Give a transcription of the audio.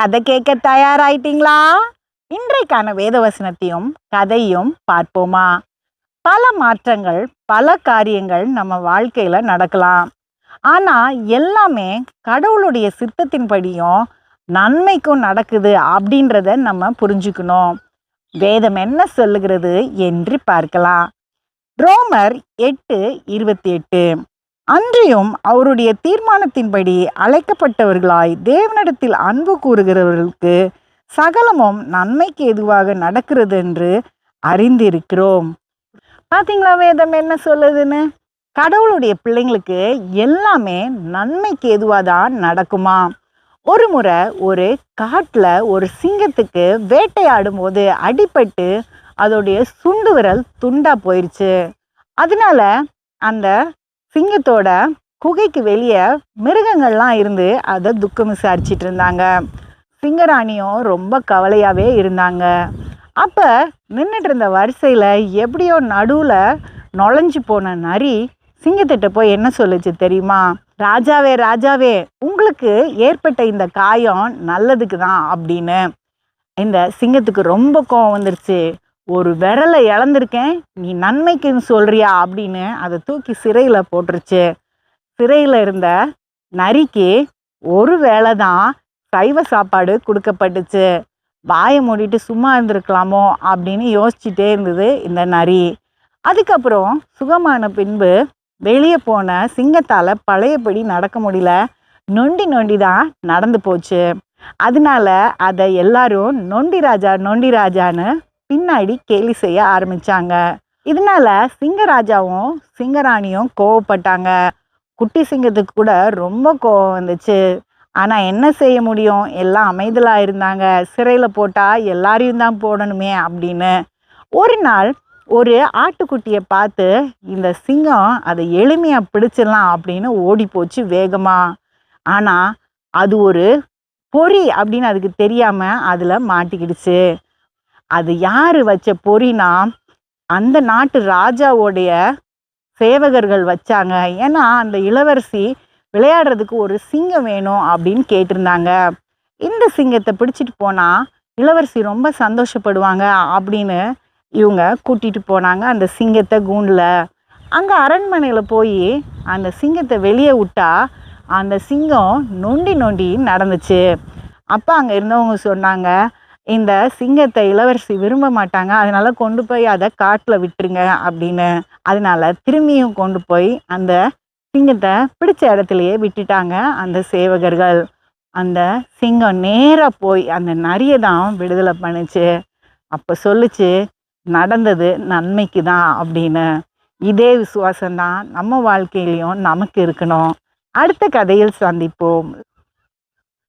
கதை கேட்க தயாராயிட்டீங்களா? இன்றைக்கான வேதவசனத்தையும் கதையும் பார்ப்போமா? பல மாற்றங்கள் பல காரியங்கள் நம்ம வாழ்க்கையில நடக்கலாம். ஆனா எல்லாமே கடவுளுடைய சித்தத்தின்படியும் நன்மைக்கும் நடக்குது அப்படின்றத நம்ம புரிஞ்சுக்கணும். வேதம் என்ன சொல்லுகிறது என்று பார்க்கலாம். ரோமர் எட்டு இருபத்தி எட்டு. அன்றியும் அவருடைய தீர்மானத்தின்படி அழைக்கப்பட்டவர்களாய் தேவனிடத்தில் அன்பு கூறுகிறவர்களுக்கு சகலமும் நன்மைக்கு எதுவாக நடக்கிறது என்று அறிந்திருக்கிறோம். பார்த்தீங்களா வேதம் என்ன சொல்லுதுன்னு? கடவுளுடைய பிள்ளைங்களுக்கு எல்லாமே நன்மைக்கு எதுவாக தான் நடக்குமா? ஒரு முறை ஒரு காட்டில் ஒரு சிங்கத்துக்கு வேட்டையாடும் போது அடிபட்டு அதோடைய சுண்டு விரல் துண்டா போயிடுச்சு அதனால அந்த சிங்கத்தோட குகைக்கு வெளியே மிருகங்கள்லாம் இருந்து அதை துக்கம் விசாரிச்சிட்டு இருந்தாங்க. சிங்கராணியும் ரொம்ப கவலையாகவே இருந்தாங்க. அப்போ நின்றுட்டு இருந்த வரிசையில் எப்படியோ நடுவில் நுழைஞ்சு போன நரி சிங்கத்திட்ட போய் என்ன சொல்லுச்சு தெரியுமா? ராஜாவே ராஜாவே உங்களுக்கு ஏற்பட்ட இந்த காயம் நல்லதுக்கு தான் அப்படின்னு. இந்த சிங்கத்துக்கு ரொம்ப கோவம் வந்துருச்சு. ஒரு விரலை இழந்திருக்கேன் நீ நன்மைக்குன்னு சொல்றியா அப்படின்னு அதை தூக்கி சிறையில் போட்டுருச்சு. சிறையில் இருந்த நரிக்கு ஒரு வேளை தான் சைவ சாப்பாடு கொடுக்கப்பட்டுச்சு. வாயை மூடிட்டு சும்மா இருந்திருக்கலாமோ அப்படின்னு யோசிச்சுட்டே இருந்தது இந்த நரி. அதுக்கப்புறம் சுகமான பின்பு வெளியே போன சிங்கத்தால் பழையபடி நடக்க முடியல. நொண்டி நொண்டி தான் நடந்து போச்சு. அதனால அதை எல்லாரும் நொண்டி ராஜா நொண்டி ராஜான்னு பின்னாடி கேலி செய்ய ஆரம்பித்தாங்க இதனால சிங்கராஜாவும் சிங்கராணியும் கோவப்பட்டாங்க. குட்டி சிங்கத்துக்கு கூட ரொம்ப கோவம் வந்துச்சு. ஆனால் என்ன செய்ய முடியும்? எல்லாம் அமைதலாக இருந்தாங்க. சிறையில் போட்டால் எல்லாரையும் தான் போடணுமே அப்படின்னு. ஒரு நாள் ஒரு ஆட்டுக்குட்டியை பார்த்து இந்த சிங்கம் அதை எளிமையாக பிடிச்சிடலாம் அப்படின்னு ஓடி போச்சு வேகமாக ஆனால் அது ஒரு பொறி அப்படின்னு அதுக்கு தெரியாமல் அதில் மாட்டிக்கிடுச்சு. அது யார் வச்ச பொறினா அந்த நாட்டு ராஜாவோடைய சேவகர்கள் வச்சாங்க. ஏன்னா அந்த இளவரசி விளையாடுறதுக்கு ஒரு சிங்கம் வேணும் அப்படின்னு கேட்டிருந்தாங்க. இந்த சிங்கத்தை பிடிச்சிட்டு போனால் இளவரசி ரொம்ப சந்தோஷப்படுவாங்க அப்படின்னு இவங்க கூட்டிகிட்டு போனாங்க அந்த சிங்கத்தை கூண்டில். அங்கே அரண்மனையில் போய் அந்த சிங்கத்தை வெளியே விட்டா அந்த சிங்கம் நொண்டி நொண்டி நடந்துச்சு. அப்போ அங்கே இருந்தவங்க சொன்னாங்க இந்த சிங்கத்தை இளவரசி விரும்ப மாட்டாங்க. அதனால கொண்டு போய் அதை காட்டில் விட்டுருங்க அப்படின்னு அதனால திரும்பியும் கொண்டு போய் அந்த சிங்கத்தை பிடிச்ச இடத்துலையே விட்டுட்டாங்க அந்த சேவகர்கள். அந்த சிங்கம் நேராக போய் அந்த நரியை தான் விடுதலை பண்ணுச்சு. அப்போ சொல்லுச்சு நடந்தது நன்மைக்கு தான் அப்படின்னு. இதே விசுவாசம்தான் நம்ம வாழ்க்கையிலையும் நமக்கு இருக்கணும். அடுத்த கதையில் சந்திப்போம்.